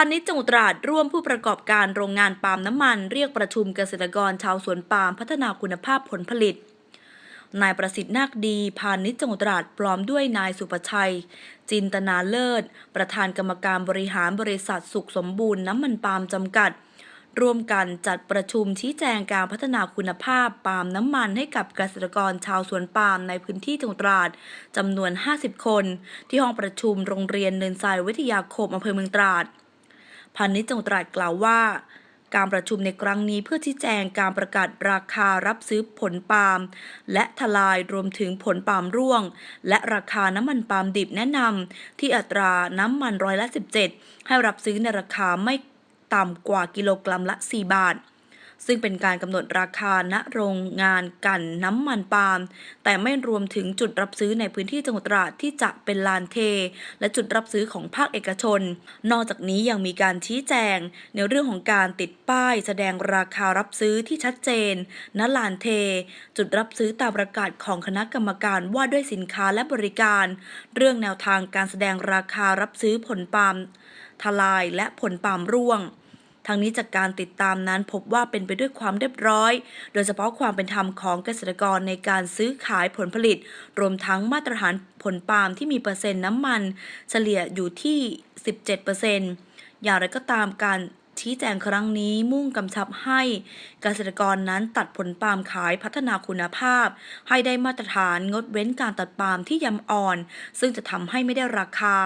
าณิชย์จังหวัดตราดร่วมผู้ประกอบการโรงงานปาล์มน้ำมัน เรียกประชุมเกษตรกรชาวสวนปาล์มพัฒนาคุณภาพผลผลิต นายประสิทธิ์นาคดี พาณิชย์จังหวัดตราดพร้อมด้วยนายสุประชัย จินตนาเลิศ ประธานกรรมการบริหารบริษัทสุขสมบูรณ์น้ำมันปาล์มจำกัด ร่วมกันจัดประชุมชี้แจงการพัฒนาคุณภาพปาล์มน้ำมันให้กับเกษตรกรชาวสวนปาล์มในพื้นที่จังหวัดตราดจำนวน 50 คน ที่ห้องประชุมโรงเรียนเนินทรายวิทยาคมอำเภอเมืองตราด พาณิชย์จังหวัดตราดกล่าวว่า การประชุมในครั้งนี้เพื่อชี้แจงการประกาศราคารับซื้อผลปาล์มและทลายรวมถึงผลปาล์มร่วง และราคาน้ำมันปาล์มดิบแนะนำที่อัตราน้ำมันร้อยละ 17 ให้รับซื้อในราคาไม่ต่ำกว่ากิโลกรัมละ 4 บาท ซึ่งเป็นการกำหนดราคาณโรงงานกันน้ำมันปาล์มแต่ไม่รวมถึงจุดรับซื้อในพื้นที่จังหวัดตราดที่จะเป็นลานเท และจุดรับซื้อของภาคเอกชน นอกจากนี้ยังมีการชี้แจง ในเรื่องของการติดป้าย แสดงราคารับซื้อที่ชัดเจนณลานเท จุดรับซื้อตามประกาศของคณะกรรมการว่าด้วยสินค้าและบริการ เรื่องแนวทางการแสดงราคารับซื้อผลปาล์มทลายและผลปาล์มร่วง ทางนี้จากการติดตามนั้นพบว่าเป็นไปด้วยความเรียบร้อย โดยเฉพาะความเป็นธรรมของเกษตรกรในการซื้อขายผลผลิต รวมทั้งมาตรฐานผลปาล์มที่มีเปอร์เซ็นต์น้ำมัน เฉลี่ยอยู่ที่ 17%อย่างไรก็ตามการชี้แจงครั้งนี้มุ่งกำชับให้เกษตรกรนั้นตัดผลปาล์มขายพัฒนาคุณภาพ ให้ได้มาตรฐานงดเว้นการตัดปาล์มที่ยำอ่อน ซึ่งจะทำให้ไม่ได้ราคา